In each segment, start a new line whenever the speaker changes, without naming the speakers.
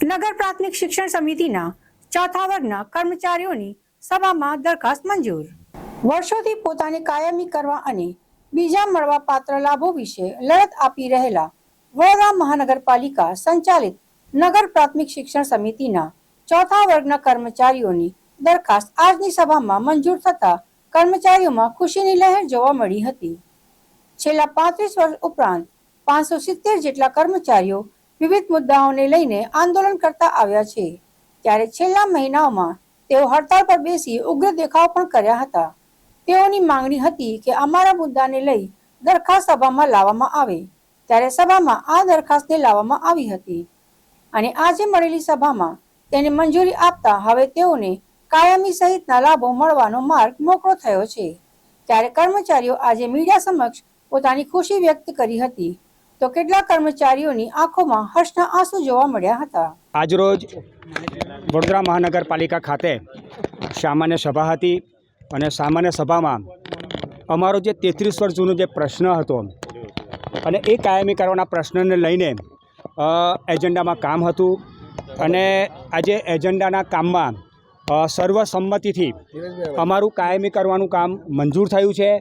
નગર પ્રાથમિક શિક્ષણ સમિતિના ચોથા વર્ગના કર્મચારીઓની સભામાં દરખાસ્ત મંજૂર. વર્ષોથી પોતાને કાયમી કરવા અને બીજા મળવા પાત્ર લાભો વિશે લડત આપી રહેલા વડોદરા મહાનગરપાલિકા સંચાલિત નગર પ્રાથમિક શિક્ષણ સમિતિના ચોથા વર્ગના કર્મચારીઓની દરખાસ્ત આજની સભામાં મંજૂર થતા કર્મચારીઓમાં ખુશીની લહેર જોવા મળી હતી. છેલ્લા પાંત્રીસ વર્ષ ઉપરાંત પાંચસો સિત્તેર જેટલા કર્મચારીઓ વિવિધ મુદ્દાઓને લઈને આંદોલન કરતા આવ્યા છે. ત્યારે છેલ્લા મહિનાઓમાં તેઓ હડતાળ પર બેસી ઉગ્ર દેખાવ પણ કર્યા હતા. તેઓની માંગણી હતી કે અમારા મુદ્દાને લઈ દરખાસ્ત સભામાં લાવવામાં આવે. ત્યારે સભામાં આ દરખાસ્તને લાવવામાં આવી હતી. અને આજે મળેલી સભામાં તેને મંજૂરી આપતા હવે તેઓને કાયમી સહિતના લાભો મળવાનો માર્ગ મોકળો થયો છે. ત્યારે કર્મચારીઓ આજે મીડિયા સમક્ષ પોતાની ખુશી વ્યક્ત કરી હતી. તો કેટલાક કર્મચારીઓની આંખોમાં હર્ષના આંસુ જોવા મળ્યા હતા.
આજરોજ વડોદરા મહાનગરપાલિકા ખાતે સામાન્ય સભા હતી અને સામાન્ય સભામાં અમારો જે તેત્રીસ વર્ષ જૂનો જે પ્રશ્ન હતો અને એ કાયમી કરવાના પ્રશ્નને લઈને એજન્ડામાં કામ હતું અને આજે એજન્ડાના કામમાં સર્વસંમતિથી અમારું કાયમી કરવાનું કામ મંજૂર થયું છે.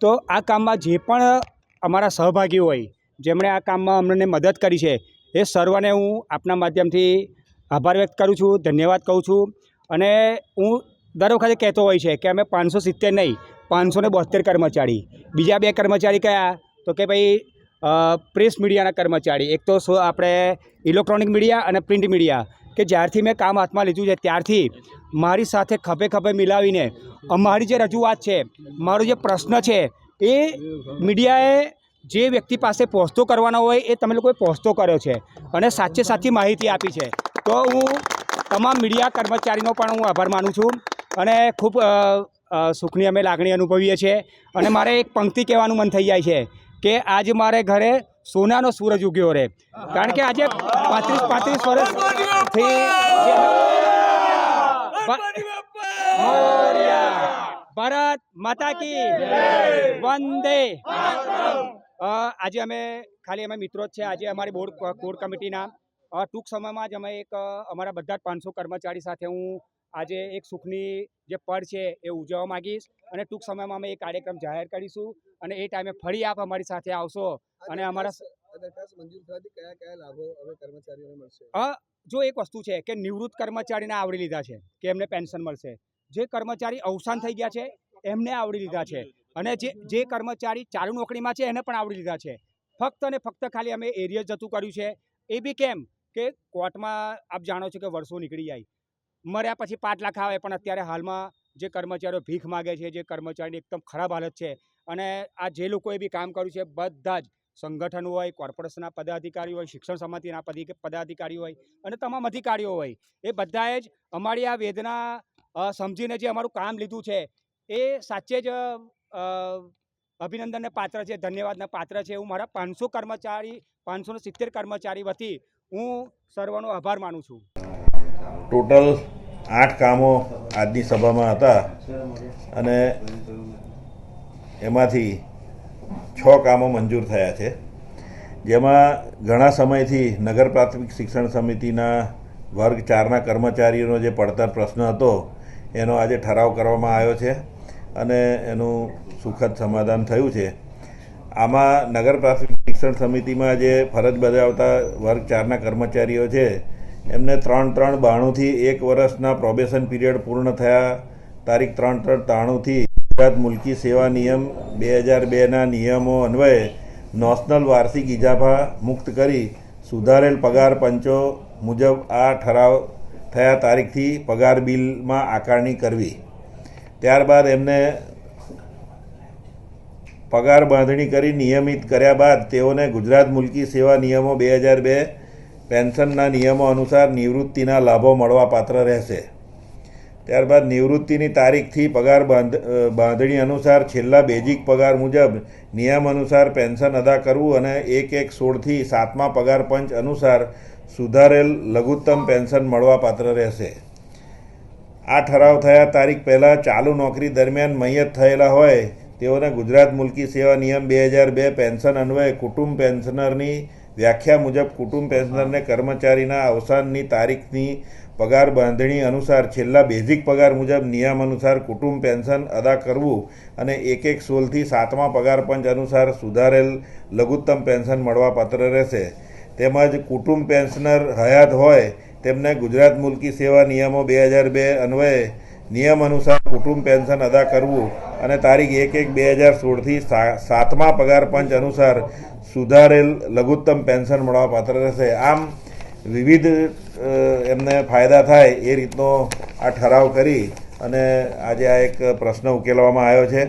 તો આ કામમાં જે પણ અમારા સહભાગી હોય જેમણે આ કામમાં અમને મદદ કરી છે, એ સર્વને હું આપના માધ્યમથી આભાર વ્યક્ત કરું છું, ધન્યવાદ કહું છું. અને હું દર વખતે કહેતો હોય છે કે અમે પાંચસો સિત્તેર નહીં, પાંચસો ને બોતેર કર્મચારી. બીજા બે કર્મચારી કયા? તો કે ભાઈ પ્રેસ મીડિયાના કર્મચારી. એક તો આપણે ઇલેક્ટ્રોનિક મીડિયા અને પ્રિન્ટ મીડિયા, કે જ્યારથી મેં કામ હાથમાં લીધું છે, ત્યારથી મારી સાથે ખભે ખભે મિલાવીને અમારી જે રજૂઆત છે, મારો જે પ્રશ્ન છે, એ મીડિયાએ જે વ્યક્તિ પાસે પહોંચતો કરવાનો હોય એ તમે લોકોએ પહોંચતો કર્યો છે અને સાચે સાચી માહિતી આપી છે. તો હું તમામ મીડિયા કર્મચારીનો પણ હું આભાર માનું છું અને ખૂબ સુખની અમે લાગણી અનુભવીએ છીએ અને મારે એક પંક્તિ કહેવાનું મન થઈ જાય છે કે આજ મારે ઘરે સોનાનો સૂરજ ઉગ્યો રહે કારણ કે આજે પાંત્રીસ પાંત્રીસ વર્ષથી. ભારત માતા કી વંદે. આજે અમે ખાલી અમે મિત્રો જ છે. આજે અમારી બોર્ડ કોર કમિટીના ટૂંક સમયમાં જ અમે એક અમારા બધા જ પાંચસો કર્મચારી સાથે હું આજે એક સુખની જે પળ છે એ ઉજવવા માગીશ અને ટૂંક સમયમાં અમે એ કાર્યક્રમ જાહેર કરીશું અને એ ટાઈમે ફરી આપ અમારી સાથે આવશો અને અમારા જો એક વસ્તુ છે કે નિવૃત્ત કર્મચારીને આવરી લીધા છે કે એમને પેન્શન મળશે. જે કર્મચારી અવસાન થઈ ગયા છે એમને આવરી લીધા છે. અને જે જે કર્મચારી ચાલુ નોકરીમાં છે એને પણ આવરી લીધા છે. ફક્ત અને ફક્ત ખાલી અમે એરિયા જતું કર્યું છે. એ બી કેમ કે કોર્ટમાં આપ જાણો છો કે વર્ષો નીકળી જાય. મર્યા પછી પાંચ લાખ આવે પણ અત્યારે હાલમાં જે કર્મચારીઓ ભીખ માગે છે, જે કર્મચારીની એકદમ ખરાબ હાલત છે અને આ જે લોકોએ બી કામ કર્યું છે બધા જ સંગઠન હોય, કોર્પોરેશનના પદાધિકારીઓ હોય, શિક્ષણ સમિતિના પદી પદાધિકારીઓ હોય અને તમામ અધિકારીઓ હોય, એ બધાએ જ અમારી આ વેદના સમજીને જે અમારું કામ લીધું છે એ સાચે જ અભિનંદનને પાત્ર છે, ધન્યવાદના પાત્ર છે. હું મારા પાંચસો કર્મચારી, પાંચસો સિત્તેર કર્મચારી વતી હું સર્વનો આભાર માનું છું.
ટોટલ આઠ કામો આજની સભામાં હતા અને એમાંથી છ કામો મંજૂર થયા છે. જેમાં ઘણા સમયથી નગર પ્રાથમિક શિક્ષણ સમિતિના વર્ગ ચારના કર્મચારીઓનો જે પડતર પ્રશ્ન હતો, એનો આજે ઠરાવ કરવામાં આવ્યો છે. અને એનું સુખદ સમાધાન થયું છે. આમાં નગર પ્રાથમિક શિક્ષણ સમિતિમાં જે ફરજ બજાવતા વર્ગ ચારના કર્મચારીઓ છે, એમને ત્રણ ત્રણ બાણુંથી એક વર્ષના પ્રોબેશન પીરિયડ પૂર્ણ થયા. તારીખ ત્રણ ત્રણ ત્રાણુંથી ગુજરાત મુલકી સેવા નિયમ બે હજાર બેના નિયમો અન્વયે નોશનલ વાર્ષિક ઇજાફા મુક્ત કરી સુધારેલ પગાર પંચો મુજબ આ ઠરાવ થયા તારીખથી પગાર બિલમાં આકારણી કરવી. ત્યારબાદ એમને પગાર બાંધણી કરી નિયમિત કર્યા બાદ તેઓને ગુજરાત મુલકી સેવા નિયમો બે હજાર બે પેન્શનના નિયમો અનુસાર નિવૃત્તિના લાભો મળવા પાત્ર રહેશે. ત્યારબાદ નિવૃત્તિની તારીખથી પગાર બાંધ બાંધણી અનુસાર છેલ્લા બેઝિક પગાર મુજબ નિયમ અનુસાર પેન્શન અદા કરવું અને એક એક સોળથી સાતમા પગાર પંચ અનુસાર સુધારેલ લઘુત્તમ પેન્શન મળવા પાત્ર રહેશે. આ ઠરાવ થયા તારીખ પહેલાં ચાલુ નોકરી દરમિયાન મૈયત થયેલા હોય, તેઓને ગુજરાત મુલકી સેવા નિયમ બે હજાર બે પેન્શન અન્વયે કુટુંબ પેન્શનરની વ્યાખ્યા મુજબ કુટુંબ પેન્શનરને કર્મચારીના અવસાનની તારીખની પગાર બાંધણી અનુસાર છેલ્લા બેઝિક પગાર મુજબ નિયમ અનુસાર કુટુંબ પેન્શન અદા કરવું અને એક એક સોલથી સાતમા પગાર પંચ અનુસાર સુધારેલ લઘુત્તમ પેન્શન મળવાપાત્ર રહેશે. તેમજ કુટુંબ પેન્શનર હયાત હોય તેમને ગુજરાત મુલકી સેવા નિયમો બે હજાર બે અન્વયે નિયમ અનુસાર કુટુંબ પેન્શન અદા કરવું અને તારીખ એક એક બે હજાર સોળથી સાતમા પગાર પંચ અનુસાર સુધારેલ લઘુત્તમ પેન્શન મળવાપાત્ર રહેશે. આમ વિવિધ એમને ફાયદા થાય એ રીતનો આ ઠરાવ કરી અને આજે આ એક પ્રશ્ન ઉકેલવામાં આવ્યો છે.